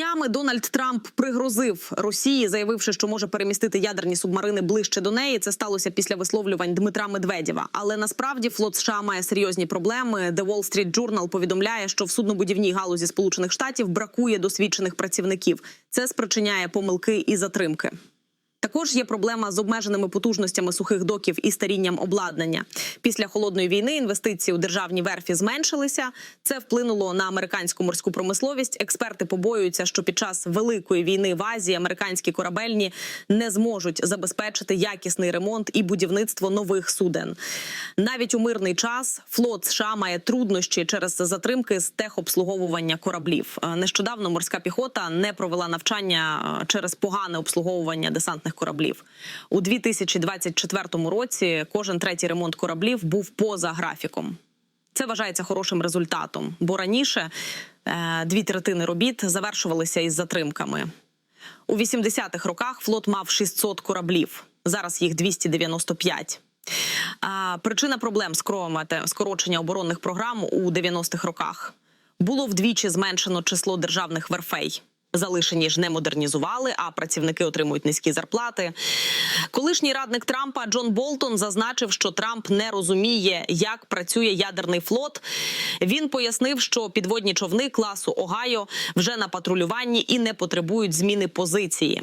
Днями Дональд Трамп пригрозив Росії, заявивши, що може перемістити ядерні субмарини ближче до неї. Це сталося після висловлювань Дмитра Медведєва. Але насправді флот США має серйозні проблеми. The Wall Street Journal повідомляє, що в суднобудівній галузі Сполучених Штатів бракує досвідчених працівників. Це спричиняє помилки і затримки. Також є проблема з обмеженими потужностями сухих доків і старінням обладнання. Після холодної війни інвестиції у державні верфі зменшилися. Це вплинуло на американську морську промисловість. Експерти побоюються, що під час великої війни в Азії американські корабельні не зможуть забезпечити якісний ремонт і будівництво нових суден. Навіть у мирний час флот США має труднощі через затримки з техобслуговування кораблів. Е, Нещодавно морська піхота не провела навчання е, через погане обслуговування десантних кораблів. У 2024 році кожен третій ремонт кораблів був поза графіком. Це вважається хорошим результатом, бо раніше е, дві третини робіт завершувалися із затримками. У 80-х роках флот мав 600 кораблів. Зараз їх 295. А, причина проблем скромати скорочення оборонних програм у 90-х роках було вдвічі зменшено число державних верфей. Залишені ж не модернізували, а працівники отримують низькі зарплати. Колишній радник Трампа Джон Болтон зазначив, що Трамп не розуміє, як працює ядерний флот. Він пояснив, що підводні човни класу Огайо вже на патрулюванні і не потребують зміни позиції.